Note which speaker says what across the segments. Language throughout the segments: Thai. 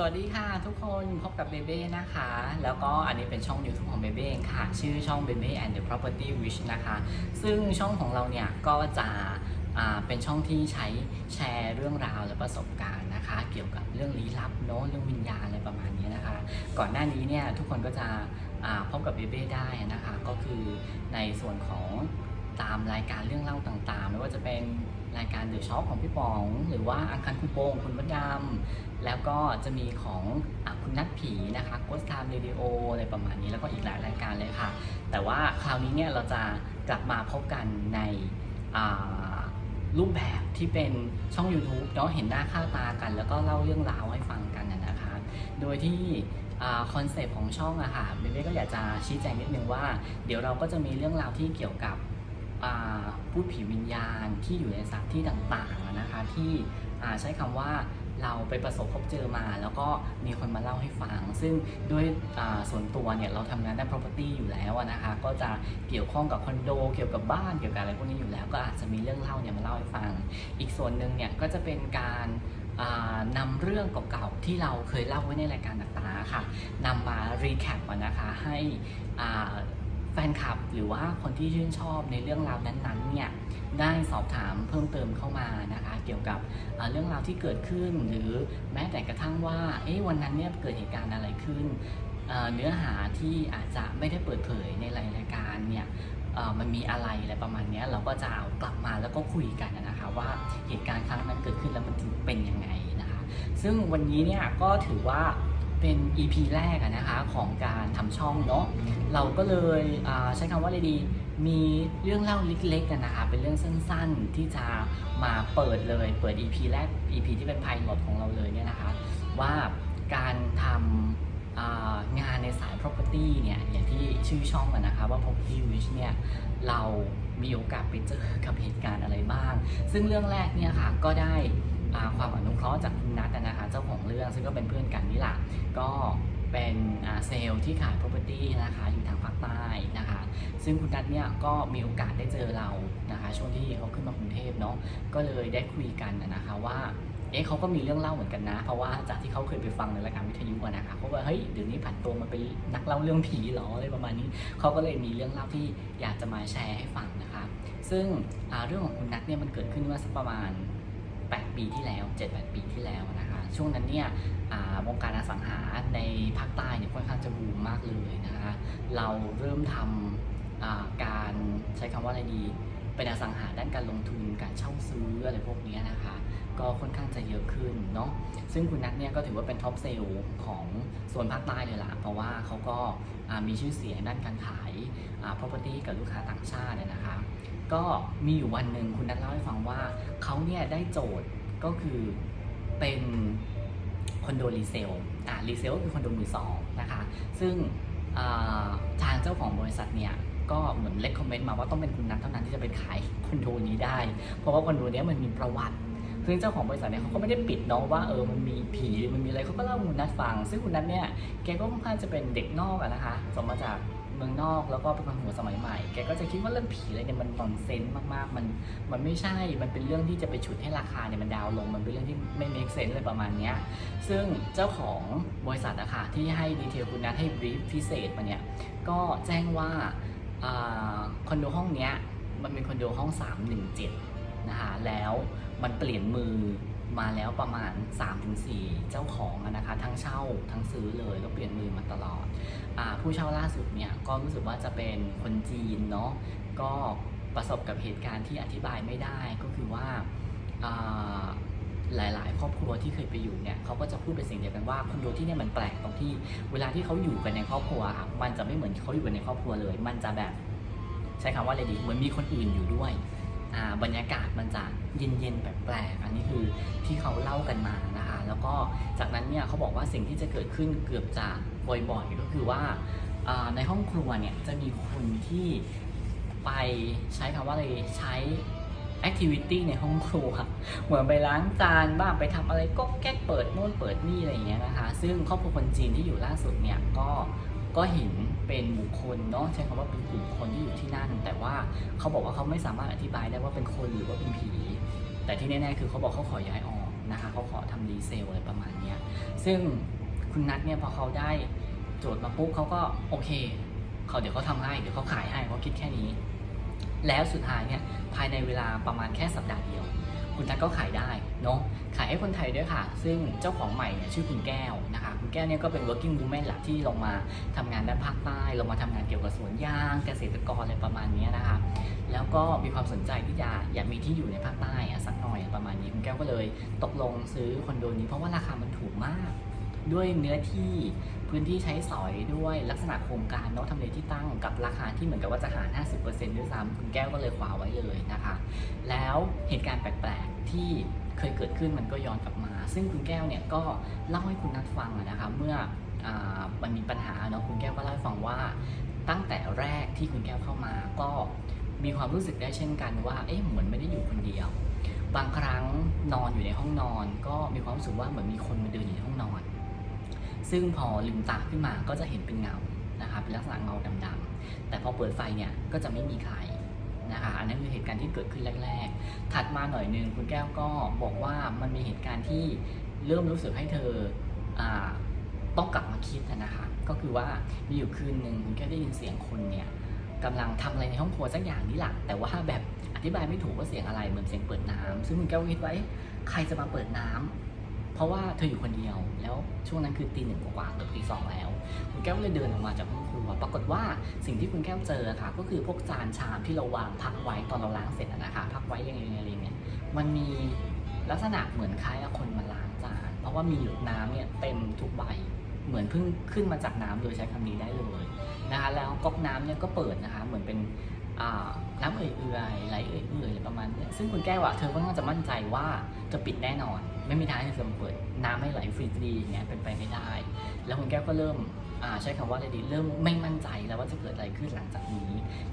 Speaker 1: สวัสดีค่ะทุกคนพบกับเบเบ้นะคะ แล้วก็อันนี้เป็นช่อง YouTube ของเบเบ้เองค่ะ ชื่อช่อง Bebe and the Property Wish นะคะ ซึ่งช่องของเราเนี่ยก็จะเป็นช่องที่ใช้แชร์เรื่องราวและประสบการณ์นะคะ เกี่ยวกับเรื่องลี้ลับเนอะเรื่องวิญญาณอะไรประมาณนี้นะคะ ก่อนหน้านี้เนี่ยทุกคนก็จะพบกับเบเบ้ได้นะคะ ก็คือในส่วนของตามรายการเรื่องเล่าต่างๆ ไม่ว่าจะเป็น รายการเดอะช็อคของพี่ป๋อง หรือว่าอังคันคุณโปงคุณมดดำแล้วก็จะมีของอคุณนัทผีนะคะ Ghost Time Radio อะไรประมาณนี้แล้วก็อีกหลายรายการเลยค่ะ แต่ว่าคราวนี้เนี่ยเราจะกลับมาพบกันในรูปแบบที่เป็นช่อง YouTube เนาะเห็นหน้าค่าตากัน แล้วก็เล่าเรื่องราวให้ฟังกันนะนะคะ โดยที่คอนเซปต์ของช่องอะค่ะเบเบ้ก็อยากจะชี้แจงนิดนึงว่า เดี๋ยวเราก็จะมีเรื่องราวที่เกี่ยวกับ อ่าพูดผีวิญญาณที่อยู่ในสถานที่ต่างๆนะคะที่ใช้คำว่าเราไปประสบพบเจอมา แล้วก็มีคนมาเล่าให้ฟัง ซึ่งด้วยส่วนตัวเนี่ยเราทำงานด้าน property อยู่แล้วนะคะก็จะเกี่ยวข้องกับคอนโด เกี่ยวกับบ้านเกี่ยวกับอะไรพวกนี้อยู่แล้ว ก็อาจจะมีเรื่องเล่าเนี่ยมาเล่าให้ฟัง อีกส่วนหนึ่งเนี่ยก็จะเป็นการอ่านำเรื่องเก่าๆที่เราเคยเล่าไว้ในรายการต่างๆค่ะนำมา recap อะนะคะให้อ่า ฟนคลับหรือว่าคนที่ชื่นชอบในเรื่องราวนั้นๆเนี่ยได้สอบถามเพิ่มเติมเข้ามานะคะเกี่ยวกับเรื่องราวที่เกิดขึ้น หรือแม้แต่กระทั่งว่าเอ๊ะวันนั้นเนี่ยเกิดเหตุการณ์อะไรขึ้น เนื้อหาที่อาจจะไม่ได้เปิดเผยในรายการเนี่ยมันมีอะไรอะไรประมาณนี้เราก็จะเอากลับมาแล้วก็คุยกันนะคะว่าเหตุการณ์ครั้งนั้นเกิดขึ้นแล้วมันเป็นยังไงนะคะซึ่งวันนี้เนี่ยก็ถือว่า เป็น EP แรกนะคะของการทำช่องเนาะเราก็เลยใช้คำว่าอะไรดีมีเรื่องเล่าเล็กๆกันนะคะเป็นเรื่องสั้นๆที่จะมาเปิดเลย เปิด EP แรก EP ที่เป็นไพลอตของเราเลยเนี่ยนะคะ ว่าการทำงานในสาย property เนี่ยอย่างที่ชื่อช่องอะนะคะว่า property wish เนี่ยเรามีโอกาสไปเจอกับเหตุการณ์อะไรบ้าง ซึ่งเรื่องแรกเนี่ยค่ะก็ได้ความอนุเคราะห์จาก นัทนะคะเจ้าของเรื่องซึ่งก็เป็นเพื่อนกันนี่แหละก็เป็นเซลล์ที่ขาย property นะคะอยู่ทางภาคใต้นะคะ ซึ่งคุณนัทเนี่ยก็มีโอกาสได้เจอเรานะคะ ช่วงที่เขาขึ้นมากรุงเทพเนาะก็เลยได้คุยกันนะคะว่าเอ๊ะเขาก็มีเรื่องเล่าเหมือนกันนะ เพราะว่าจากที่เขาเคยไปฟังในรายการวิทยุอะนะคะเขาว่าเฮ้ยเดี๋ยวนี้ผันตัวมาเป็นนักเล่าเรื่องผีหรออะไรประมาณนี้เขาก็เลยมีเรื่องเล่าที่อยากจะมาแชร์ให้ฟังนะคะ ซึ่งเรื่องของคุณนัทเนี่ยมันเกิดขึ้นเมื่อสักประมาณ 8 ปีที่แล้ว 7-8 ปีที่แล้วนะคะช่วงนั้นเนี่ยวงการอสังหาในภาคใต้เนี่ยค่อนข้างจะบูมมากเลยนะคะเราเริ่มทำการใช้คำว่าอะไรดีเป็นอสังหาด้านการลงทุนการเช่าซื้ออะไรพวกนี้นะคะก็ค่อนข้างจะเยอะขึ้นเนาะซึ่งคุณนัทเนี่ยก็ถือว่าเป็นท็อปเซลล์ของโซนภาคใต้เลยล่ะ เพราะว่าเขาก็มีชื่อเสียงด้านการขายอ่า property กับลูกค้าต่างชาตินะคะ ก็มีอยู่วันหนึ่งคุณนัทเล่าให้ฟังว่าเขาเนี่ยได้โจทย์ก็คือเป็นคอนโดรีเซลอ่ารีเซลก็คือคอนโดมือสองนะคะซึ่งทางเจ้าของบริษัทเนี่ยก็เหมือนเล c กคอมเมนต์มาว่าต้องเป็นคุณนัทเท่านั้นที่จะไปขายคอนโดนี้ได้ เพราะว่าคอนโดเนี้ยมันมีประวัติซึ่งเจ้าของบริษัทเนี่ยเขาก็ไม่ได้ปิดเนาะว่าเออมันมีผีมันมีอะไรเขาก็เล่าให้คุณนัทฟัง ซึ่งคุณนัทเนี่ยแกก็ค่อนข้างจะเป็นเด็กนอกอะนะคะสมมาจาก เมืองนอกแล้วก็เป็นคนหัวสมัยใหม่ แกก็จะคิดว่าเรื่องผีอะไรเนี่ยมันนอนเซนส์มากๆ มันมันไม่ใช่ มันเป็นเรื่องที่จะไปฉุดให้ราคาเนี่ยมันดาวน์ลง มันเป็นเรื่องที่ไม่ make sense เลยประมาณเนี้ย ซึ่งเจ้าของบริษัทอะค่ะที่ให้ดีเทลคุณนัทให้บรีฟพิเศษมาเนี่ยก็แจ้งว่าอ่าคอนโดห้องเนี้ยมันเป็นคอนโดห้อง 317นะคะแล้วมันเปลี่ยนมือ มาแล้วประมาณ 3-4 เจ้าของนะคะ ทั้งเช่าทั้งซื้อเลยแล้วเปลี่ยนมือมาตลอดอผู้เช่าล่าสุดเนี่ยก็รู้สึกว่าจะเป็นคนจีนเนาะก็ประสบกับเหตุการณ์ที่อธิบายไม่ได้ก็คือว่าหลาย ๆ ครอบครัวที่เคยไปอยู่เนี่ยเขาก็จะพูดเป็นเสียงเดียวกันว่าคอนโดที่เนี่ยมันแปลกตรงที่ เวลาที่เขาอยู่กันในครอบครัวค่ะมันจะไม่เหมือนเขาอยู่กันในครอบครัวเลย มันจะแบบใช้คำว่าอะไรดีเหมือนมีคนอื่นอยู่ด้วย บรรยากาศมันจะเย็นๆแปลกๆอันนี้คือที่เขาเล่ากันมานะคะ แล้วก็จากนั้นเนี่ยเขาบอกว่าสิ่งที่จะเกิดขึ้นเกือบจะบ่อยๆก็คือว่าในห้องครัวเนี่ยจะมีคนที่ไปใช้คำว่าอะไรใช้ activity ในห้องครัว เหมือนไปล้างจานบ้างไปทำอะไรก็แก๊กเปิดโน่นเปิดนี่อะไรอย่างเงี้ยนะคะ ซึ่งครอบครัวคนจีนที่อยู่ล่าสุดเนี่ยก็ก็เห็น เป็นบุคคลเนาะใช้คำว่าเป็นกลุ่มคนที่อยู่ที่นั่น แต่ว่าเขาบอกว่าเขาไม่สามารถอธิบายได้ว่าเป็นคนหรือว่าเป็นผี แต่ที่แน่ๆคือเขาบอกเขาขอย้ายออกนะคะเขาขอทำรีเซลอะไรประมาณนี้ซึ่งคุณนัทเนี่ยพอเขาได้โจทย์มาปุ๊บเขาก็โอเคเขาเดี๋ยวเขาทำให้เดี๋ยวเขาขายให้เขาคิดแค่นี้ แล้วสุดท้ายเนี่ยภายในเวลาประมาณแค่สัปดาห์เดียว คุณตั๊ก็ขายได้เนาะขายให้คนไทยด้วยค่ะ ซึ่งเจ้าของใหม่เนี่ยชื่อคุณแก้วนะคะคุณแก้วเนี่ยก็เป็น working woman หลักที่ลงมาทำงานด้านภาคใต้ลงมาทำงานเกี่ยวกับสวนยางเกษตรกรอะไรประมาณนี้นะคะแล้วก็มีความสนใจที่จะอยากมีที่อยู่ในภาคใต้สักหน่อยประมาณนี้คุณแก้วก็เลยตกลงซื้อคอนโดนี้เพราะว่าราคามันถูกมาก ด้วยเนื้อที่พื้นที่ใช้สอยด้วยลักษณะโครงการเนาะทำเลที่ตั้งกับราคาที่เหมือนกับว่าจะหาร 50%ด้วยซ้ำคุณแก้วก็เลยคว้าไว้เลยนะคะ แล้วเหตุการณ์แปลกๆที่เคยเกิดขึ้นมันก็ย้อนกลับมา ซึ่งคุณแก้วเนี่ยก็เล่าให้คุณนัทฟังนะคะเมื่ออามันมีปัญหาเนาะคุณแก้วก็เล่าให้ฟังว่าตั้งแต่แรกที่คุณแก้วเข้ามาก็มีความรู้สึกได้เช่นกันว่าเอ๊ะเหมือนไม่ได้อยู่คนเดียว บางครั้งนอนอยู่ในห้องนอน ก็มีความรู้สึกว่าเหมือนมีคนมาเดินอยู่ในห้องนอน ซึ่งพอลืมตาขึ้นมาก็จะเห็นเป็นเงานะคะเป็นลักษณะเงาดำๆแต่พอเปิดไฟเนี่ยก็จะไม่มีใครนะคะอันนั้นคือเหตุการณ์ที่เกิดขึ้นแรก ๆ ถัดมาหน่อยนึงคุณแก้วก็บอกว่ามันมีเหตุการณ์ที่เริ่มรู้สึกให้เธออต้องกลับมาคิดนะคะก็คือว่ามีอยู่คืนหนึ่งคุณแก้วได้ยินเสียงคนเนี่ยกำลังทำอะไรในห้องครัวสักอย่างนี่แหละแต่ว่าแบบอธิบายไม่ถูกว่าเสียงอะไรเหมือนเสียงเปิดน้ำซึ่งคุณแก้วคิดว่าใครจะมาเปิดน้ำ เพราะว่าเธออยู่คนเดียว แล้วช่วงนั้นคือตีหนึ่งกว่าเกือบตีสองแล้ว คุณแก้วเลยเดินออกมาจากห้องครัว ปรากฏว่าสิ่งที่คุณแก้วเจอค่ะ ก็คือพวกจานชามที่เราวางพักไว้ตอนเราล้างเสร็จนะคะพักไว้เรียงๆเรียๆเนี่ยมันมีลักษณะเหมือนคล้ายกับคนมาล้างจาน เพราะว่ามีหยดน้ำเนี่ยเต็มทุกใบเหมือนเพิ่งขึ้นมาจากน้ำโดยใช้คำนี้ได้เลยนะคะแล้วก๊อกน้ำเนี่ยก็เปิดนะคะเหมือนเป็นน้ำเอื่อยๆไหลเอื่อยๆอะไรประมาณนี้ซึ่งคุณแก้วอะเธอก็น่าจะมั่นใจว่าจะปิดแน่นอน ไม่มีทางที่จะเปิดน้ำให้ไหลฟรีๆอย่างเงี้ยเป็นไปไม่ได้ แล้วคุณแก้วก็เริ่มใช้คำว่าอะไรดีเริ่มไม่มั่นใจแล้วว่าจะเกิดอะไรขึ้นหลังจากนี้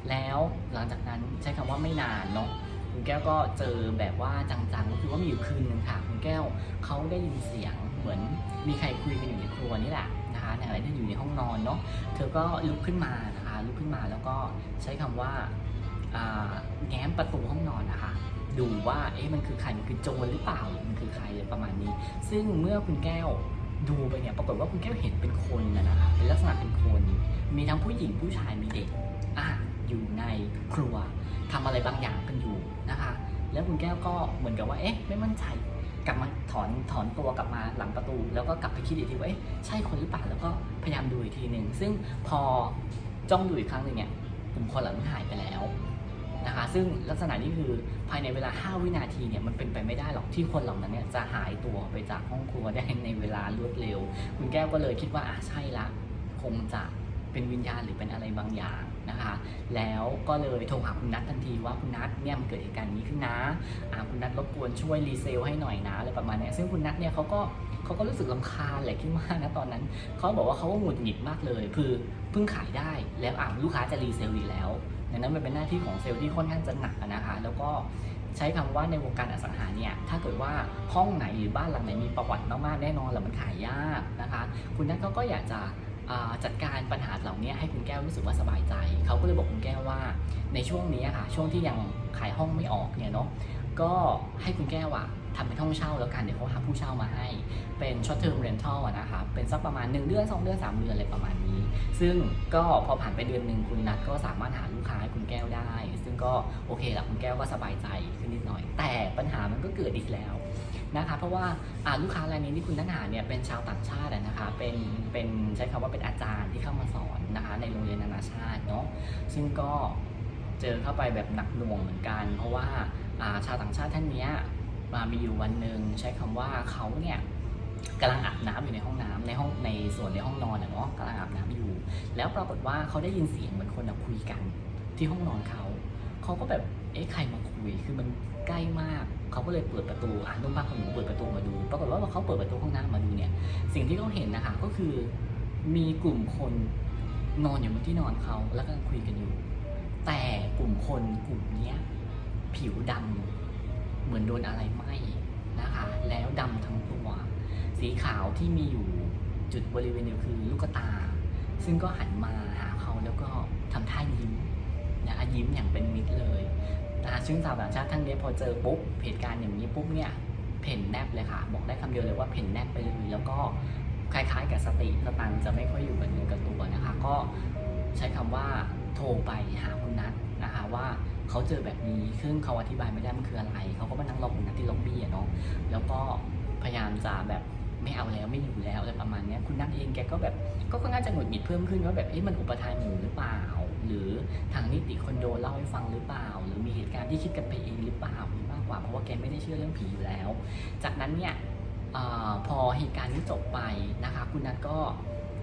Speaker 1: แล้วหลังจากนั้นใช้คำว่าไม่นานเนาะคุณแก้วก็เจอแบบว่าจังๆก็คือว่ามีอยู่คืนนึงค่ะคุณแก้วเขาได้ยินเสียงเหมือนมีใครคุยกันอยู่ในครัวนี่แหละนะคะในอะไรที่อยู่ในห้องนอนเนาะเธอก็ลุกขึ้นมานะคะลุกขึ้นมาแล้วก็ใช้คำว่าอ่า แง้มประตูห้องนอนนะคะ ดูว่าเอ๊ะมันคือใครมันคือโจรหรือเปล่าหรือมันคือใครประมาณนี้ ซึ่งเมื่อคุณแก้วดูไปเนี่ยปรากฏว่าคุณแก้วเห็นเป็นคนนะนะคะเป็นลักษณะเป็นคน มีทั้งผู้หญิงผู้ชายมีเด็กอะอยู่ในครัวทำอะไรบางอย่างกันอยู่นะคะ แล้วคุณแก้วก็เหมือนกับว่าเอ๊ะไม่มั่นใจกลับมาถอนถอนตัวกลับมาหลังประตู แล้วก็กลับไปคิดอีกทีว่าเอ๊ะใช่คนหรือเปล่าแล้วก็พยายามดูอีกทีหนึ่งซึ่งพอจ้องดูอีกครั้งหนึ่งเนี่ยกลุ่มคนเหล่านั้นหายไปแล้ว นะคะ ซึ่งลักษณะนี้คือภายในเวลา 5 วินาทีเนี่ยมันเป็นไปไม่ได้หรอกที่คนเหล่านั้นเนี่ยจะหายตัวไปจากห้องครัวได้ในเวลารวดเร็ว คุณแก้วก็เลยคิดว่าอะใช่ละ คงจะเป็นวิญญาณหรือเป็นอะไรบางอย่าง นะคะ แล้วก็เลยโทรหาคุณนัททันทีว่าคุณนัทเนี่ยมันเกิดเหตุการณ์นี้ขึ้นนะคุณนัทรบกวนช่วยรีเซลให้หน่อยนะอะไรประมาณนี้ซึ่งคุณนัทเนี่ยเขาก็เขาก็รู้สึกลำคาญแหละคิดว่านะตอนนั้นเขาบอกว่าเขาก็หงุดหงิดมากเลย คือเพิ่งขายได้แล้วอ่าลูกค้าจะรีเซลอีกแล้วดังนั้นมันเป็นหน้าที่ของเซลล์ที่ค่อนข้างจะหนักนะคะ แล้วก็ใช้คำว่าในวงการอสังหาเนี่ย ถ้าเกิดว่าห้องไหนหรือบ้านหลังไหนมีประวัติมากๆแน่นอนแหละมันขายยากนะคะ คุณนัทเขาก็อยากจะ จัดการปัญหาเหล่านี้ให้คุณแก้วรู้สึกว่าสบายใจ เขาก็เลยบอกคุณแก้วว่า ในช่วงนี้ค่ะช่วงที่ยังขายห้องไม่ออกเนี่ยเนาะก็ให้คุณแก้วอะทำเป็นห้องเช่าแล้วกันเดี๋ยวเขาหาผู้เช่ามาให้ เป็น short term rental อะนะคะเป็นสักประมาณ 1 เดือน 2 เดือน 3 เดือนอะไรประมาณนี้ ซึ่งก็พอผ่านไปเดือนหนึ่งคุณนัทก็สามารถหาลูกค้าให้คุณแก้วได้ ซึ่งก็โอเคละคุณแก้วก็สบายใจขึ้นนิดหน่อย แต่ปัญหามันก็เกิดอีกแล้ว นะคะเพราะว่าลูกค้ารายนี้ที่คุณนัทหาเนี่ยเป็นชาวต่างชาตินะคะเป็นเป็นใช้คำว่าเป็นอาจารย์ที่เข้ามาสอนนะคะในโรงเรียนนานาชาติเนาะซึ่งก็เจอเข้าไปแบบหนักหน่วงเหมือนกัน เพราะว่าชาวต่างชาติท่านนี้มามีอยู่วันหนึ่งใช้คำว่าเขาเนี่ยกำลังอาบน้ำอยู่ในห้องน้ำในห้องในส่วนในห้องนอนเนาะกำลังอาบน้ำอยู่ แล้วปรากฏว่าเขาได้ยินเสียงเหมือนคนคุยกันที่ห้องนอนเขาเขาก็แบบเอ๊ะใครมาคุยคือมันใกล้มาก เขาก็เลยเปิดประตูนุ่มมาของหนูเปิดประตูมาดู ปรากฏว่าพอเขาเปิดประตูห้องน้ำมาดูเนี่ย สิ่งที่เขาเห็นนะคะก็คือมีกลุ่มคนนอนอยู่บนที่นอนเขาแล้วก็คุยกันอยู่ แต่กลุ่มคนกลุ่มเนี้ยผิวดำเหมือนโดนอะไรไหม้นะคะ แล้วดำทั้งตัว สีขาวที่มีอยู่จุดบริเวณเดียวคือลูกตา ซึ่งก็หันมาหาเขาแล้วก็ทำท่ายิ้มนะคะยิ้มอย่างเป็นมิตรเลย นะคะซึ่งชาวต่างชาติท่านนี้พอเจอปุ๊บเหตุการณ์อย่างนี้ปุ๊บเนี่ยเพ่นแนบเลยค่ะ บอกได้คำเดียวเลยว่าเพ่นแนบไปเลยแล้วก็คล้ายๆกับสติสตังจะไม่ค่อยอยู่กับเนื้อกับตัวนะคะ ก็ใช้คำว่าโทรไปหาคุณนัทนะคะว่าเขาเจอแบบนี้ซึ่งเขาอธิบายไม่ได้มันคืออะไร เขาก็มานั่งรอคุณนัทที่ล็อบบี้อะเนาะแล้วก็พยายามจะแบบไม่เอาแล้วไม่อยู่แล้วอะไรประมาณนี้คุณนัทเองแกก็แบบก็ค่อนข้างจะหงุดหงิดเพิ่มขึ้นว่าแบบเอ๊ะมันอุปทานหมู่หรือเปล่า หรือทางนิติคอนโดเล่าให้ฟังหรือเปล่า หรือมีเหตุการณ์ที่คิดกันไปเองหรือเปล่าหรือมากกว่าเพราะว่าแกไม่ได้เชื่อเรื่องผีอยู่แล้ว จากนั้นเนี่ยอพอเหตุการณ์นี้จบไปนะคะ คุณนัทก็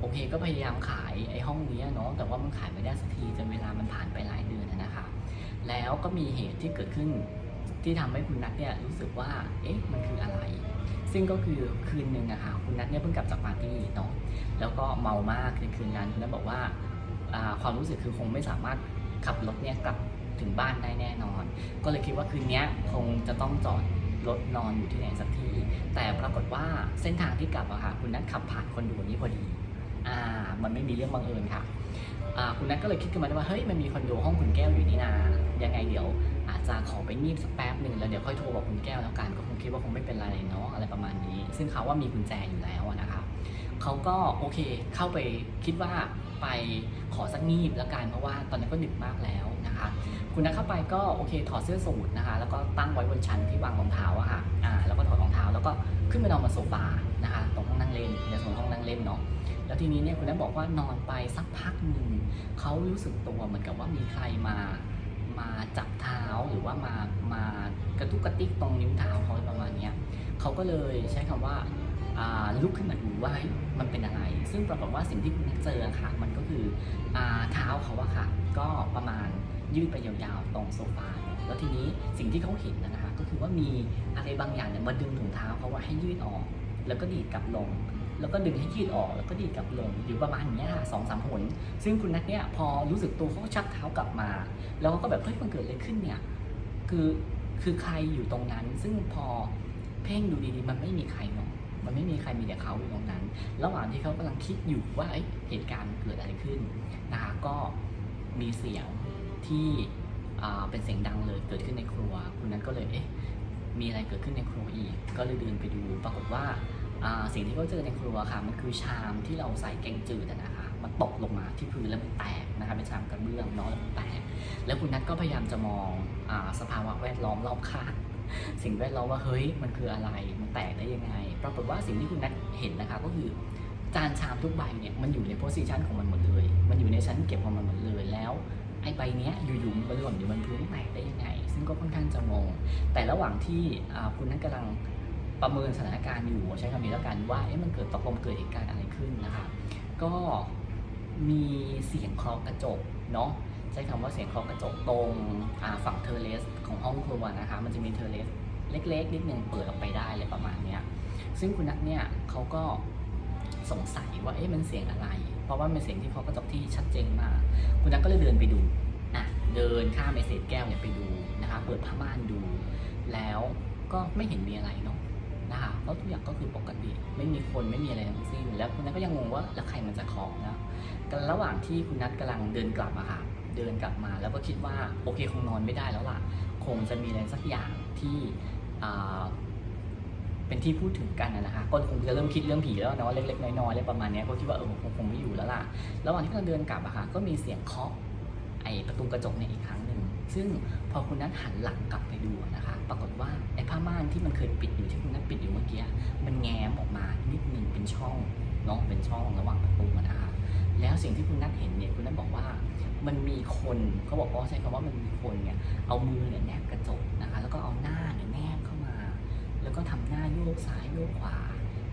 Speaker 1: โอเคก็พยายามขายไอ้ห้องนี้เนาะแต่ว่ามันขายไม่ได้สักทีจนเวลามันผ่านไปหลายเดือนนะคะ แล้วก็มีเหตุที่เกิดขึ้นที่ทำให้คุณนัทเนี่ยรู้สึกว่า เอ๊ะ มันคืออะไร ซึ่งก็คือคืนหนึ่งอะค่ะ คุณนัทเนี่ยเพิ่งกลับจากปาร์ตี้เนาะ แล้วก็เมามากในคืนนั้นคุณนัทบอกว่า ความรู้สึกคือคงไม่สามารถขับรถเนี่ยกลับถึงบ้านได้แน่นอน ก็เลยคิดว่าคืนนี้คงจะต้องจอดรถนอนอยู่ที่ไหนสักที่ แต่ปรากฏว่าเส้นทางที่กลับอะค่ะคุณนัทขับผ่านคนโดนี้พอดีอ่ามันไม่มีเรื่องบังเอิญค่ะอ่าคุณนัทก็เลยคิดขึ้นมาได้ว่าเฮ้ยมันมีคอนโดห้องคุณแก้วอยู่นี่นายังไงเดี๋ยว อาจจะขอไปงีบสักแป๊บหนึ่งแล้วเดี๋ยวค่อยโทรบอกคุณแก้วแล้วกันก็คงคิดว่าคงไม่เป็นไรเนาะอะไรประมาณนี้ ซึ่งเขาว่ามีกุญแจอยู่แล้วอะนะคะเขาก็โอเคเข้าไปคิดว่า ไปขอสักงีบแล้วกันเพราะว่าตอนนั้นก็ดึกมากแล้วนะคะ คุณนัทเข้าไปก็โอเคถอดเสื้อสูทนะคะ แล้วก็ตั้งไว้บนชั้นที่วางรองเท้าอะค่ะอ่าแล้วก็ถอดรองเท้าแล้วก็ขึ้นไปนอนบนโซฟานะคะ ตรงห้องนั่งเล่นในส่วนห้องนั่งเล่นเนาะแล้วทีนี้เนี่ยคุณนัทบอกว่านอนไปสักพักหนึ่งเขารู้สึกตัวเหมือนกับว่ามีใครมามาจับเท้าหรือว่ามามากระตุกกระติกตรงนิ้วเท้าเขาประมาณเนี้ยเขาก็เลยใช้คำว่าอ่า ลุกขึ้นมาดูว่ามันเป็นอะไร ซึ่งปรากฏว่าสิ่งที่คุณนัทเจอค่ะมันก็คืออเท้าเขาอะค่ะ ก็ประมาณยืดไปยาวๆตรงโซฟาแล้วทีนี้สิ่งที่เขาเห็นนะคะก็คือว่ามีอะไรบางอย่างเนี่ยมาดึงถุงเท้าเขาว่าให้ยืดออก แล้วก็ดีดกลับลง แล้วก็ดึงให้ยืดออก แล้วก็ดีดกลับลงอยู่ประมาณอย่างเนี้ยค่ะสองสามหนซึ่งคุณนัทเนี่ยพอรู้สึกตัวเขาก็ชักเท้ากลับมา แล้วก็แบบเฮ้ยมันเกิดอะไรขึ้นเนี่ยคือคือใครอยู่ตรงนั้น ซึ่งพอเพ่งดูดีๆ มันไม่มีใครเนาะ มันไม่มีใครมีแต่เขาอยู่ตรงนั้น ระหว่างที่เขากำลังคิดอยู่ว่าเหตุการณ์เกิดอะไรขึ้นนะคะก็มีเสียงที่เป็นเสียงดังเลยเกิดขึ้นในครัวคุณนัทก็เลยเอ๊ะมีอะไรเกิดขึ้นในครัวอีก ก็เลยเดินไปดู ปรากฏว่าสิ่งที่เขาเจอในครัวค่ะ มันคือชามที่เราใส่แกงจืดนะคะ มันตกลงมาที่พื้นแล้วมันแตกนะคะ เป็นชามกระเบื้องเนาะแล้วมันแตก แล้วคุณนัทก็พยายามจะมองอสภาวะแวดล้อมรอบข้าง สิ่งแวดล้อมว่าเฮ้ย มันคืออะไร มันแตกได้ยังไง ปรากฏว่าสิ่งที่คุณนัทเห็นนะคะก็คือจานชามทุกใบเนี่ยมันอยู่ในโพสิชันของมันหมดเลย มันอยู่ในชั้นเก็บของมันหมดเลยแล้วไอ้ใบเนี้ยอยู่ๆมันหล่นอยู่บนพื้นแตกได้ยังไง ซึ่งก็ค่อนข้างจะงงแต่ระหว่างที่คุณนัทกำลังประเมินสถานการณ์อยู่ใช้คำนี้แล้วกันว่าเอ๊ะมันเกิดตกลงเกิดเหตุการณ์อะไรขึ้นนะคะก็มีเสียงเคาะกระจกเนาะใช้คำว่าเสียงเคาะกระจกตรงฝั่งเทอร์เลสของห้องครัวนะคะมันจะมีเทอร์เลสเล็กๆนิดนึงเปิดออกไปได้เลยประมาณนี้ ซึ่งคุณนัทเนี่ยเขาก็สงสัยว่าเอ๊ะมันเสียงอะไร เพราะว่าเป็นเสียงที่เคาะกระจกที่ชัดเจนมากคุณนัทก็เลยเดินไปดูอะเดินข้ามไอเศษแก้วเนี่ยไปดูนะคะเปิดผ้าม่านดู แล้วก็ไม่เห็นมีอะไรเนาะนะคะเพราะทุกอย่างก็คือปกติ ไม่มีคนไม่มีอะไรทั้งสิ้น แล้วคุณนัทก็ยังงงว่าแล้วใครมันจะของนะกันระหว่างที่คุณนัทกำลังเดินกลับมาค่ะเดินกลับมาแล้วก็คิดว่าโอเคคงนอนไม่ได้แล้วล่ะ คงจะมีอะไรสักอย่างที่ เป็นที่พูดถึงกันนะนะก็คงจะเริ่มคิดเรื่องผีแล้วเนาะเล็กๆน้อยๆอะไรประมาณนี้ก็คิดว่าเออคงคงไม่อยู่แล้วล่ะระหว่างที่กำลังเดินกลับอะค่ะก็มีเสียงเคาะไอประตูกระจกเนี่ยอีกครั้งหนึ่งซึ่งพอคุณนัทหันหลังกลับไปดูนะคะ ปรากฏว่าไอ้ผ้าม่านที่มันเคยปิดอยู่ที่คุณนัทปิดอยู่เมื่อกี้มันแง้มออกมานิดนึงเป็นช่องเนาะเป็นช่องระหว่างประตูนะคะแล้วสิ่งที่คุณนัทเห็นเนี่ยคุณนัทบอกว่ามันมีคนเขาบอกว่าใช้คำว่ามันมีคนเนี่ยเอามือเนี่ยแนบกระจกนะคะ แล้วก็เอาหน้าเนี่ยแนบ แล้วก็ทำหน้าโยกซ้ายโยกขวา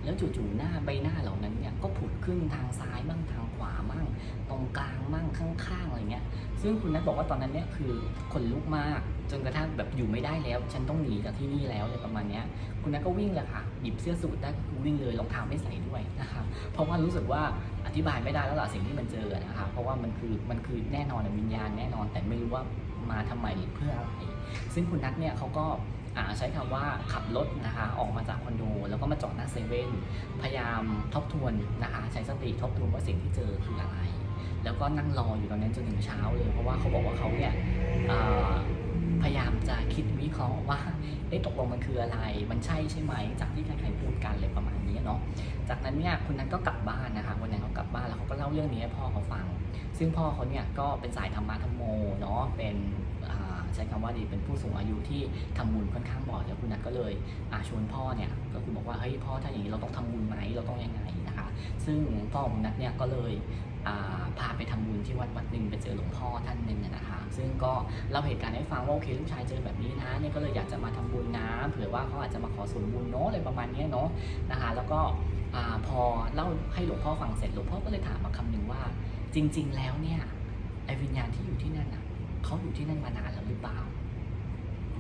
Speaker 1: แล้วจู่ๆหน้าใบหน้าเหล่านั้นเนี่ยก็ผุดขึ้นทางซ้ายบ้างทางขวามั่งตรงกลางมั่งข้างๆอะไรเงี้ย ซึ่งคุณนัทบอกว่าตอนนั้นเนี่ยคือขนลุกมากจนกระทั่งแบบอยู่ไม่ได้แล้ว ฉันต้องหนีจากที่นี่แล้วอะไรประมาณเนี้ยคุณนัทก็วิ่งเลยค่ะหยิบเสื้อสูทได้ก็คือวิ่งเลยรองเท้าไม่ใส่ด้วยนะคะเพราะว่ารู้สึกว่าอธิบายไม่ได้แล้วล่ะสิ่งที่มันเจอนะคะเพราะว่ามันคือมันคือแน่นอนวิญญาณแน่นอนแต่ไม่รู้ว่ามาทำไมหรือเพื่ออะไรซึ่งคุณนัทเนี่ยเขาก็ ใช้คำว่าขับรถนะคะออกมาจากคอนโด แล้วก็มาจอดหน้าเซเว่นพยายามทบทวนนะคะใช้สติทบทวนว่าสิ่งที่เจอคืออะไร แล้วก็นั่งรออยู่ตรงนั้นจนถึงเช้าเลย เพราะว่าเขาบอกว่าเขาเนี่ยพยายามจะคิดวิเคราะห์ว่าเอ๊ะตกลงมันคืออะไร มันใช่ใช่ไหม จากที่ใครๆพูดกันเลยประมาณนี้เนาะ จากนั้นเนี่ยคุณนัทก็กลับบ้านนะคะวันนั้นเขากลับบ้านแล้วเขาก็เล่าเรื่องนี้ให้พ่อเขาฟัง ซึ่งพ่อเขาเนี่ยก็เป็นสายธรรมะธรรมโมเนาะ เป็น ช้คำว่าดีเป็นผู้สูงอายุที่ทำบุญค่อนข้างบ่อยแล้วคุณนัทก็เลยอาชวนพ่อเนี่ยก็คือบอกว่าเฮ้ยพ่อถ้าอย่างนี้เราต้องทำบุญไหมเราต้องยังไงนะคะ ซึ่งพ่อของคุณนัทเนี่ยก็เลยพาไปทำบุญที่วัดวัดหนึ่งไปเจอหลวงพ่อท่านหนึ่งนะคะ ซึ่งก็เล่าเหตุการณ์ให้ฟังว่าโอเคลูกชายเจอแบบนี้นะเนี่ยก็เลยอยากจะมาทำบุญนะเผื่อว่าเขาอาจจะมาขอส่วนบุญเนาะอะไรประมาณนี้เนาะนะคะ แล้วก็พอเล่าให้หลวงพ่อฟังเสร็จหลวงพ่อก็เลยถามมาคำหนึ่งว่า จริง ๆ แล้วเนี่ยไอ้วิญญาณที่อยู่ที่นั่นน่ะ เขาอยู่ที่นั่นมานานแล้วหรือเปล่า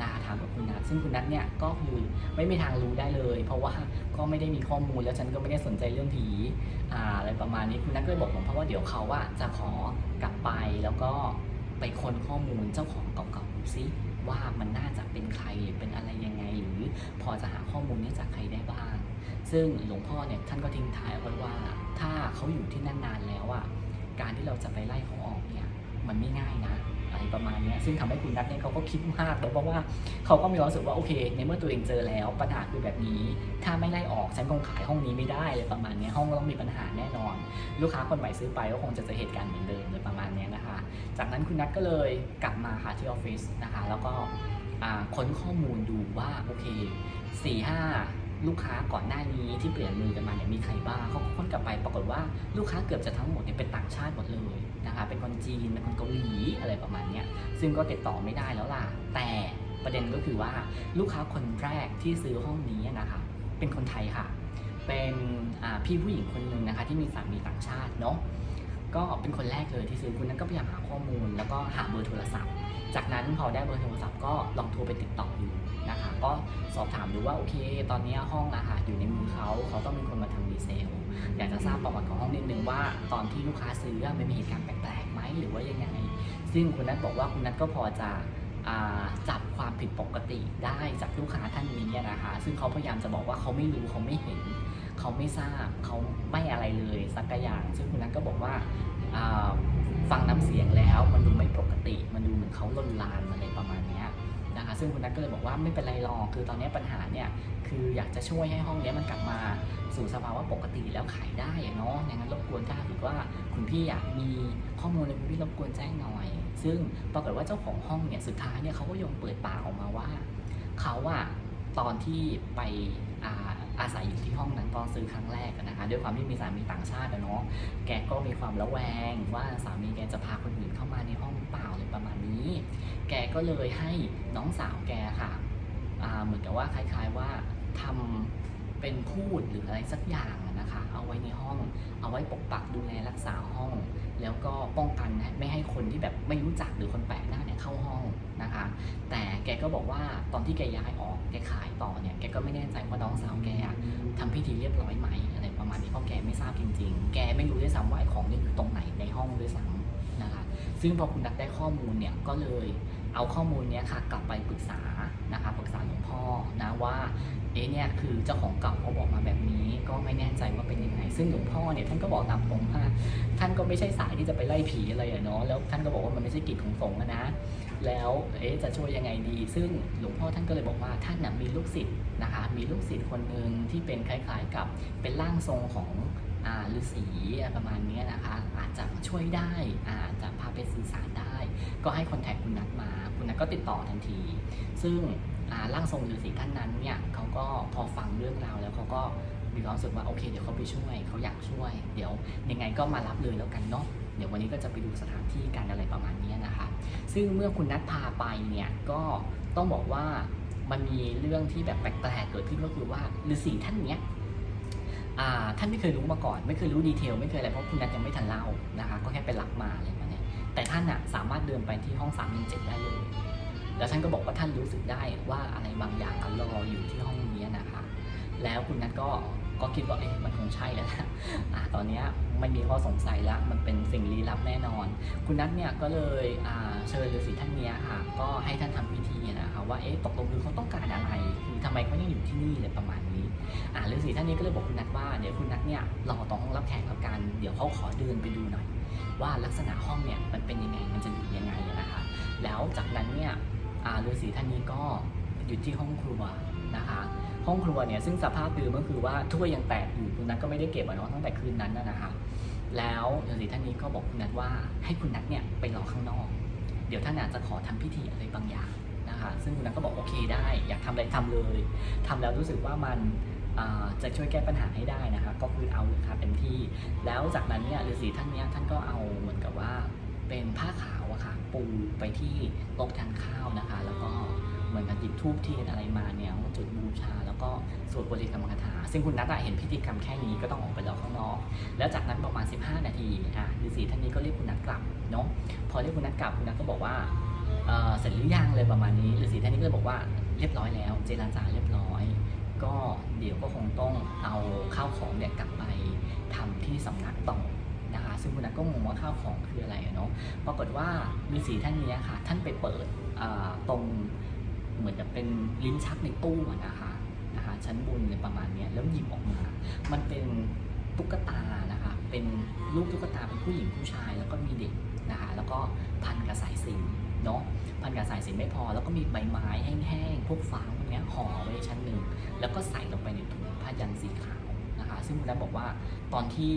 Speaker 1: นาถามกับคุณนัทซึ่งคุณนัทเนี่ยก็คือไม่มีทางรู้ได้เลย เพราะว่าก็ไม่ได้มีข้อมูลแล้วฉันก็ไม่ได้สนใจเรื่องผีอ่าอะไรประมาณนี้คุณนัทก็เลยบอกผมเพราะว่าเดี๋ยวเขาว่าจะขอกลับไปแล้วก็ไปค้นข้อมูลเจ้าของเก่าๆดูซิว่ามันน่าจะเป็นใครหรือเป็นอะไรยังไง หรือพอจะหาข้อมูลนี้จากใครได้บ้าง ซึ่งหลวงพ่อเนี่ยท่านก็ทิ้งท้ายเอาไว้ว่า ถ้าเขาอยู่ที่นั่นนานแล้วอะการที่เราจะไปไล่เขาออกเนี่ยมันไม่ง่ายนะ อะไรประมาณนี้ซึ่งทำให้คุณนัทเนี่ยเขาก็คิดมากแล้วเพราะว่าเขาก็มีความรู้สึกว่าโอเคในเมื่อตัวเองเจอแล้วปัญหาคือแบบนี้ ถ้าไม่ไล่ออกฉันคงขายห้องนี้ไม่ได้เลยประมาณนี้ห้องก็ต้องมีปัญหาแน่นอน ลูกค้าคนใหม่ซื้อไปก็คงจะเจอเหตุการณ์เหมือนเดิมเลยประมาณนี้นะคะจากนั้นคุณนัทก็เลยกลับมาค่ะที่ออฟฟิศนะคะแล้วก็ค้นข้อมูลดูว่าโอเคสี่ห้าลูกค้าก่อนหน้านี้ที่เปลี่ยนมือกันมาเนี่ยมีใครบ้างเขาก็ค้นกลับไปปรากฏว่าลูกค้าเกือบจะทั้งหมดเนี่ยเป็นต่างชาติหมด เลยนะเป็นคนจีนเป็นคนเกาหลีอะไรประมาณเนี้ยซึ่งก็ติดต่อไม่ได้แล้วล่ะ แต่ประเด็นก็คือว่าลูกค้าคนแรกที่ซื้อห้องนี้นะคะเป็นคนไทยค่ะ เป็นพี่ผู้หญิงคนหนึ่งนะคะที่มีสามีต่างชาติเนาะก็เป็นคนแรกเลยที่ซื้อคุณนั้นก็พยายามหาข้อมูล แล้วก็หาเบอร์โทรศัพท์ จากนั้นพอได้เบอร์โทรศัพท์ก็ลองโทรไปติดต่อดูนะคะ ก็สอบถามดูว่าโอเค ตอนนี้ห้องอาหารอยู่ในมือเขาเขาต้องมีคนมาทำรีเซล อยากจะทราบประวัติของห้องนิดนึงว่าตอนที่ลูกค้าซื้อมันมีเหตุการณ์แปลกๆไหมหรือว่ายังไง ซึ่งคุณนัทบอกว่าคุณนัทก็พอจะจับความผิดปกติได้จากลูกค้าท่านนี้นะคะ ซึ่งเขาพยายามจะบอกว่าเขาไม่รู้เขาไม่เห็น เขาไม่ทราบเขาไม่อะไรเลยสักอย่าง ซึ่งคุณนัทก็บอกว่าฟังน้ำเสียงแล้วมันดูไม่ปกติ มันดูเหมือนเขาลนลานอะไรประมาณนี้ ซึ่งคุณนัทก็เลยบอกว่าไม่เป็นไรหรอกคือตอนนี้ปัญหาเนี่ยคืออยากจะช่วยให้ห้องนี้มันกลับมาสู่สภาวะปกติแล้วขายได้เนาะอย่างนั้นรบกวนถ้าถือว่าคุณพี่อยากมีข้อมูลอะไรคุณพี่รบกวนแจ้งหน่อย ซึ่งปรากฏว่าเจ้าของห้องเนี่ยสุดท้ายเนี่ยเขาก็ยอมเปิดปากออกมาว่าเขาอะตอนที่ไปอาอาศัยอยู่ที่ห้องนั้นตอนซื้อครั้งแรกอะนะคะด้วยความที่มีสามีต่างชาติอะเนาะแกก็มีความระแวงว่าสามีแกจะพาคนอื่นเข้ามาในห้อง ประมาณนี้ แกก็เลยให้น้องสาวแกค่ะเหมือนกับว่าคล้ายๆว่าทำเป็นพูดหรืออะไรสักอย่างนะคะ เอาไว้ในห้อง เอาไว้ปกปักดูแลรักษาห้อง แล้วก็ป้องกันไม่ให้คนที่แบบไม่รู้จักหรือคนแปลกหน้าเนี่ยเข้าห้องนะคะ แต่แกก็บอกว่าตอนที่แกย้ายออกแกขายต่อเนี่ยแกก็ไม่แน่ใจว่าน้องสาวแกอะทำพิธีเรียบร้อยไหมอะไรประมาณนี้เพราะแกไม่ทราบจริง ๆ แกไม่รู้ด้วยซ้ำว่าไอ้ของนี่อยู่ตรงไหนในห้องด้วยซ้ำนะคะ ซึ่งพอคุณนักได้ข้อมูลเนี่ยก็เลยเอาข้อมูลเนี้ยค่ะกลับไปปรึกษานะคะปรึกษาหลวงพ่อนะว่าเอ๊ะเนี่ยคือเจ้าของเก่าเขาบอกมาแบบนี้ก็ไม่แน่ใจว่าเป็นยังไง ซึ่งหลวงพ่อเนี่ยท่านก็บอกตามตรงว่าท่านก็ไม่ใช่สายที่จะไปไล่ผีอะไรอะเนาะแล้วท่านก็บอกว่ามันไม่ใช่กิจของสงฆ์นะ แล้วเอ๊ะจะช่วยยังไงดี ซึ่งหลวงพ่อท่านก็เลยบอกว่าท่านนะมีลูกศิษย์นะคะมีลูกศิษย์คนหนึ่งที่เป็นคล้าย ๆ กับเป็นร่างทรงของ ฤาษีอะไรประมาณนี้นะคะอาจจะช่วยได้อาจจะพาไปสื่อสารได้ ก็ให้คอนแทคคุณนัทมา คุณนัทก็ติดต่อทันที ซึ่งร่างทรงฤาษีท่านนั้นเนี่ยเขาก็พอฟังเรื่องราวแล้วเขาก็มีความรู้สึกว่าโอเคเดี๋ยวเขาไปช่วยเขาอยากช่วย เดี๋ยวยังไงก็มารับเลยแล้วกันเนาะเดี๋ยววันนี้ก็จะไปดูสถานที่กันอะไรประมาณนี้นะคะ ซึ่งเมื่อคุณนัดพาไปเนี่ยก็ต้องบอกว่ามันมีเรื่องที่แบบแปลกๆเกิดขึ้นก็คือว่าฤาษีท่านเนี้ย ท่านไม่เคยรู้มาก่อน ไม่เคยรู้ดีเทลไม่เคยอะไรเพราะคุณนัทยังไม่ทันเล่านะคะ ก็แค่ไปรับมาอะไรมาเนี่ยแต่ท่านอะสามารถเดินไปที่ห้อง3ามเจ็ดได้เลย แล้วท่านก็บอกว่าท่านรู้สึกได้ว่าอะไรบางอย่างอะรออยู่ที่ห้องนี้นะคะ แล้วคุณนัทก็ก็คิดว่าเอ๊ะมันคงใช่แล้วนะอะตอนนี้ไม่มีข้อสงสัยแล้ว มันเป็นสิ่งลี้ลับแน่นอน คุณนัทเนี่ยก็เลยเชิญฤาษีท่านเนี้ยค่ะ ก็ให้ท่านทำพิธีนะคะว่าเอ๊ะตกลงคือเขาต้องการอะไร คือทำไมเขายังอยู่ที่นี่อะไรประมาณ อ่าฤาษีท่านนี้ก็เลยบอกคุณนัทว่าเดี๋ยวคุณนัทเนี่ยรอตรงห้องรับแขกแล้วกันเดี๋ยวเขาขอเดินไปดูหน่อย ว่าลักษณะห้องเนี่ยมันเป็นยังไงมันจะอยู่ยังไงนะคะแล้วจากนั้นเนี่ยอ่าฤาษีท่านนี้ก็อยู่ที่ห้องครัวนะคะห้องครัวเนี่ยซึ่งสภาพเดิมก็คือว่าถ้วยยังแตกอยู่คุณนัทก็ไม่ได้เก็บอะเนาะตั้งแต่คืนนั้นนะคะแล้วฤาษีท่านนี้ก็บอกคุณนัทว่าให้คุณนัทเนี่ยไปรอข้างนอก เดี๋ยวท่านอาจจะขอทำพิธีอะไรบางอย่างนะคะซึ่งคุณนัทก็บอกโอเคได้ อยากทำอะไรทำเลยทำแล้วรู้สึกว่ามัน จะช่วยแก้ปัญหาให้ได้นะคะก็คือเอาเลยค่ะเต็มที่ แล้วจากนั้นเนี่ยฤาษีท่านเนี้ยท่านก็เอาเหมือนกับว่าเป็นผ้าขาวอะค่ะปูไปที่โต๊ะทานข้าวนะคะ แล้วก็เหมือนกับหยิบทูบเทียนอะไรมาเนี่ยมาจุดบูชา แล้วก็สวดบริกรรมคาถา ซึ่งคุณนัทอะเห็นพิธีกรรมแค่นี้ก็ต้องออกไปรอข้างนอก แล้วจากนั้นประมาณ 15 นาทีอะฤาษีท่านนี้ก็เรียกคุณนัทกลับเนาะพอเรียกคุณนัทกลับคุณนัทก็บอกว่าเสร็จหรือยังเลยประมาณนี้ฤาษีท่านนี้ก็เลยบอกว่าเรียบร้อยแล้ว เจรจาเรียบร้อย ก็เดี๋ยวก็คงต้องเอาข้าวของเนี่ยกลับไปทำที่สำนักต่อนะคะ ซึ่งคุณนัทก็งงว่าข้าวของคืออะไรเนาะปรากฏว่าฤาษีท่านนี้ค่ะ ท่านไปเปิดตรงเหมือนกับเป็นลิ้นชักในตู้นะคะนะคะชั้นบนเลยประมาณนี้แล้วหยิบออกมา มันเป็นตุ๊กตานะคะเป็นรูปตุ๊กตาเป็นผู้หญิงผู้ชาย แล้วก็มีเด็กนะคะแล้วก็พันกับสายสิญจนเนาะพันกับสายสิญจนไม่พอ แล้วก็มีใบไม้แห้งๆพวกฟาง เนี้ยห่อไว้ชั้นหนึ่งแล้วก็ใส่ลงไปในถุงผ้ายันสีขาวนะคะ ซึ่งคุณนัทบอกว่าตอนที่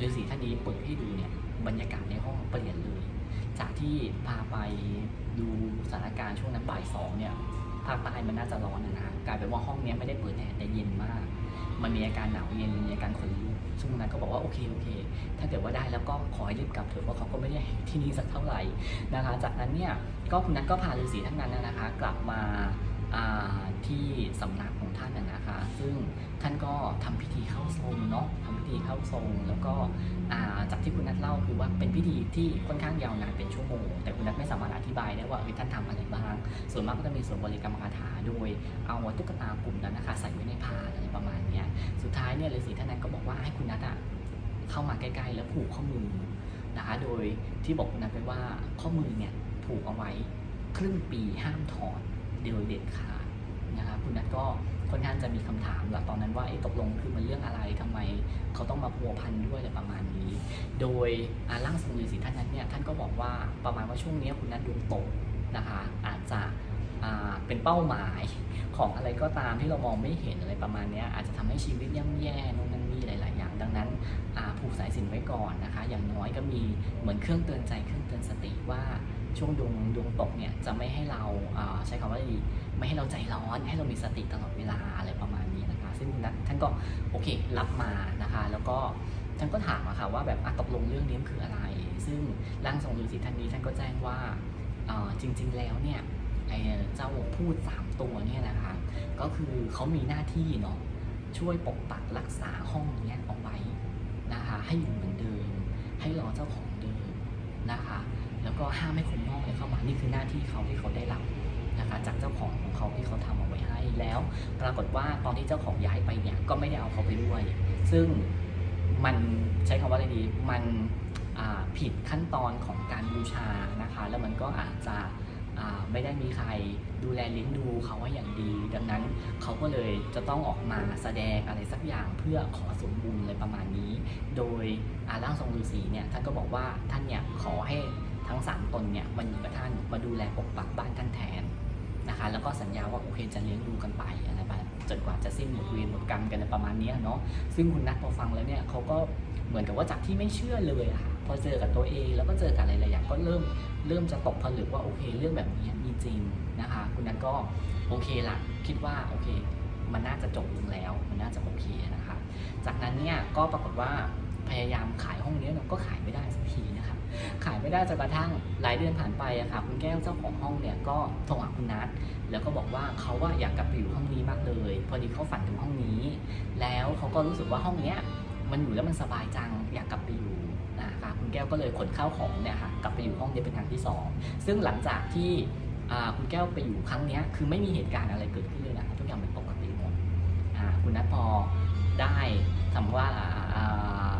Speaker 1: ฤาษีท่านนี้เปิดให้ดูเนี่ยบรรยากาศในห้องเปลี่ยนเลย จากที่พาไปดูสถานการณ์ช่วงนั้นบ่ายสองเนี่ยภาคใต้มันน่าจะร้อนนะนะกลายเป็นว่าห้องนี้ไม่ได้เปิดแอร์แต่เย็นมาก มันมีอาการหนาวเย็นมีอาการขนลุก ซึ่งคุณนัทก็บอกว่าโอเคโอเค ถ้าเกิดว่าได้แล้วก็ขอให้รีบกลับเถอะเพราะเขาก็ไม่ได้ที่นี่สักเท่าไหร่นะคะ จากนั้นเนี่ยก็คุณนัทก็พาฤาษีท่านนั้นนะคะ กลับมาที่สำนักของท่านนะคะ ซึ่งท่านก็ทำพิธีเข้าทรงเนาะทำพิธีเข้าทรง แล้วก็จากที่คุณนัทเล่าคือว่าเป็นพิธีที่ค่อนข้างยาวนานเป็นชั่วโมง แต่คุณนัทไม่สามารถอธิบายได้ว่าเออท่านทำอะไรบ้าง ส่วนมากก็จะมีส่วนบริกรรมคาถาโดยเอาตุ๊กตากลุ่มนั้นนะคะใส่ไว้ในพานอะไรประมาณ เนี้ยสุดท้ายเนี่ยฤาษีท่านนั้นก็บอกว่าให้คุณนัทอะเข้ามาใกล้ๆแล้วผูกข้อมือนะคะโดยที่บอกคุณนัทไปว่าข้อมือเนี่ยผูกเอาไว้ครึ่งปีห้ามถอดโดยเด็ดขาดนะคะคุณนัทก็ค่อนข้างจะมีคำถามแหละตอนนั้นว่าไอ้ตกลงคือมันเรื่องอะไรทำไมเขาต้องมาพัวพันด้วยอะไรประมาณนี้ โดยอาร่างทรงฤาษีท่านนั้นเนี่ยท่านก็บอกว่าประมาณว่าช่วงนี้คุณนัทดวงตกนะคะอาจจะเป็นเป้าหมาย ของอะไรก็ตามที่เรามองไม่เห็นอะไรประมาณนี้อาจจะทำให้ชีวิตย่ำแย่นู่นนั่นนี่หลาย ๆ อย่าง ดังนั้นผูกสายสินไว้ก่อนนะคะ อย่างน้อยก็มีเหมือนเครื่องเตือนใจเครื่องเตือนสติว่าช่วงดวงดวงตกเนี่ยจะไม่ให้เราาใช้คำว่าไรดีไม่ให้เราใจร้อนให้เรามีสติตลอดเวลาอะไรประมาณนี้นะคะ ซึ่งคุณนัทท่านก็โอเครับมานะคะ แล้วก็ท่านก็ถามอะค่ะว่าแบบตกลงเรื่องนี้คืออะไร ซึ่งร่างทรงฤาษีท่านนี้ท่านก็แจ้งว่าจริง ๆ แล้วเนี่ย เจ้าพูดสามตัวเนี่ยนะคะก็คือเขามีหน้าที่เนาะช่วยปกปักรักษาห้องนี้เอาไว้นะคะให้อยู่เหมือนเดิม ให้รอเจ้าของเดิมนะคะ แล้วก็ห้ามให้คนนอกเนี่ยเข้ามานี่คือหน้าที่เขาที่เขาได้รับนะคะจากเจ้าของของเขาที่เขาทำเอาไว้ให้แล้ว ปรากฏว่าตอนที่เจ้าของย้ายไปเนี่ยก็ไม่ได้เอาเขาไปด้วย ซึ่งมันใช้คำว่าอะไรดี มันผิดขั้นตอนของการบูชานะคะ แล้วมันก็อาจจะ ไม่ได้มีใครดูแลเลี้ยงดูเขาว่าอย่างดี ดังนั้นเขาก็เลยจะต้องออกมาแสดงอะไรสักอย่างเพื่อขอสมบุญอะไรประมาณนี้ โดยอาร่างทรงฤาษีเนี่ยท่านก็บอกว่าท่านเนี่ยขอให้ทั้งสามตนเนี่ยมาอยู่กับท่านมาดูแลปกปักบ้านท่านแทนนะคะแล้วก็สัญญาว่าโอเคจะเลี้ยงดูกันไปอะไรไปจนกว่าจะสิ้นหมดเวรหมดกรรมกันในประมาณนี้เนาะซึ่งคุณนัทพอฟังแล้วเนี่ยเขาก็ เหมือนกับว่าจากที่ไม่เชื่อเลยอะค่ะพอเจอกับตัวเองแล้วก็เจอกับอะไรหลายอย่างก็เริ่มเริ่มจะตกผลึกว่าโอเคเรื่องแบบนี้มีจริงนะคะ คุณนัทก็โอเคละคิดว่าโอเค มันน่าจะจบลงแล้ว มันน่าจะโอเคนะคะ จากนั้นเนี่ยก็ปรากฏว่าพยายามขายห้องนี้เนาะก็ขายไม่ได้สักทีนะคะขายไม่ได้จนกระทั่งหลายเดือนผ่านไปอะค่ะคุณแก้วเจ้าของห้องเนี่ยก็โทรหาคุณนัทแล้วก็บอกว่าเขาว่าอยากกลับไปอยู่ห้องนี้มากเลย พอดีเขาฝันถึงห้องนี้ แล้วเขาก็รู้สึกว่าห้องเนี้ย มันอยู่แล้วมันสบายจังอยากกลับไปอยู่นะคะคุณแก้วก็เลยขนข้าวของเนี่ยค่ะกลับไปอยู่ห้องนี้เป็นครั้งที่สองซึ่งหลังจากที่คุณแก้วไปอยู่ครั้งนี้คือไม่มีเหตุการณ์อะไรเกิดขึ้นเลยนะทุกอย่างเป็นปกติหมดคุณนัทพอได้ทำว่า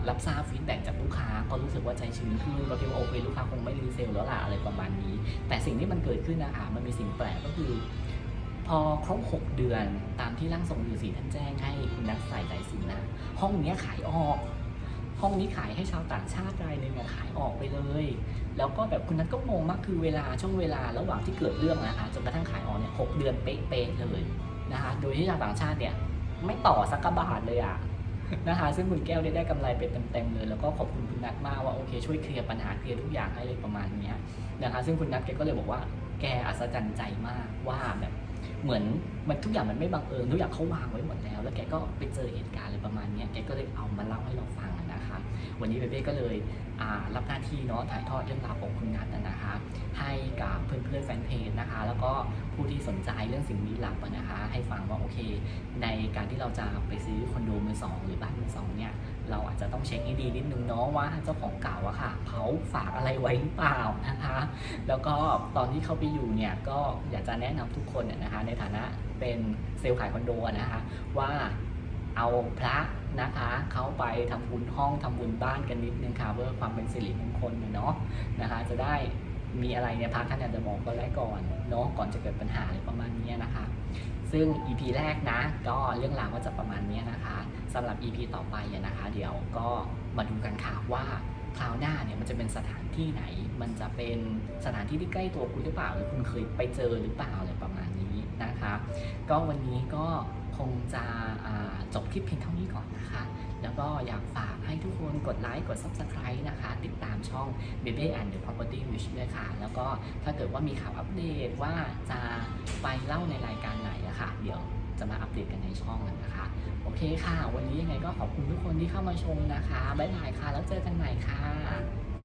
Speaker 1: รับทราบฟีดแบ็จากลูกค้าก็รู้สึกว่าใจชื้นขึ้นก็คิดว่าโอเคลูกค้าคงไม่รีเซลแล้วล่ะอะไรประมาณนี้ แต่สิ่งที่มันเกิดขึ้นนะคะมันมีสิ่งแปลกก็คือ พอครบ 6 เดือนตามที่ร่างทรงฤาษีท่านแจ้งให้คุณนัทใส่ใจสินนะ ห้องนี้ขายออก ห้องนี้ขายให้ชาวต่างชาติรายหนึ่งขายออกไปเลย แล้วก็แบบคุณนัทก็งงมากคือเวลาช่วงเวลาระหว่างที่เกิดเรื่องนะคะจนกระทั่งขายออกเนี่ยหกเดือนเป๊ะๆเลยนะคะโดยที่ชาวต่างชาติเนี่ยไม่ต่อสักกระบาทเลยอะนะคะซึ่งคุณแก้วได้ได้กำไรไปเต็มๆเลยแล้วก็ขอบคุณคุณนัทมากว่าโอเคช่วยเคลียร์ปัญหาเคลียร์ทุกอย่างให้เลยประมาณนี้นะคะซึ่งคุณนัทแกก็เลยบอกว่าแกอัศจรรย์ใจมากว่าแบบ เหมือนมันทุกอย่างมันไม่บังเอิญทุกอย่างเขาวางไว้หมดแล้ว แล้วแกก็ไปเจอเหตุการณ์อะไรประมาณนี้แกก็เลยเอามาเล่าให้เราฟังนะคะวันนี้เบเบ้ก็เลยรับหน้าที่เนาะถ่ายทอดเรื่องราวของคุณนัทนะคะ ให้กับเพื่อนๆแฟนเพจนะคะ แล้วก็ผู้ที่สนใจเรื่องสิ่งลี้ลับนะคะ ให้ฟังว่าโอเค ในการที่เราจะไปซื้อคอนโดมือสองหรือบ้านมือสองเนี่ย เราอาจจะต้องเช็คให้ดีนิดนึงเนาะว่าเจ้าของเก่าอะค่ะเขาฝากอะไรไว้หรือเปล่านะคะ แล้วก็ตอนที่เขาไปอยู่เนี่ยก็อยากจะแนะนำทุกคนเนี่ยนะคะ ในฐานะเป็นเซลล์ขายคอนโดนะคะ ว่าเอาพระนะคะเข้าไปทำบุญห้องทำบุญบ้านกันนิดนึงค่ะเพื่อความเป็นสิริมงคลเนาะนะคะ จะได้มีอะไรเนี่ยพระท่านอยากจะบอกก็ได้ก่อนเนาะก่อนจะเกิดปัญหาอะไรประมาณนี้นะคะ ซึ่ง EP แรกนะ ก็เรื่องราวก็จะประมาณนี้นะคะสำหรับ EP ต่อไปนะคะ เดี๋ยวก็มาดูกันค่ะว่าคราวหน้าเนี่ยมันจะเป็นสถานที่ไหน มันจะเป็นสถานที่ที่ใกล้ตัวคุณหรือเปล่า หรือคุณเคยไปเจอหรือเปล่าอะไรประมาณนี้นะคะ ก็วันนี้ก็ คงจะจบคลิปเพียงเท่านี้ก่อนนะคะ แล้วก็อยากฝากให้ทุกคนกดไลค์กด Subscribe นะคะ ติดตามช่อง Baby and the Property Wish ด้วยค่ะ แล้วก็ถ้าเกิดว่ามีข่าวอัปเดตว่าจะไปเล่าในรายการไหนอะค่ะ เดี๋ยวจะมาอัปเดตกันในช่องนะคะ โอเคค่ะ วันนี้ยังไงก็ขอบคุณทุกคนที่เข้ามาชมนะคะ บ๊ายบายค่ะ แล้วเจอกันใหม่ค่ะ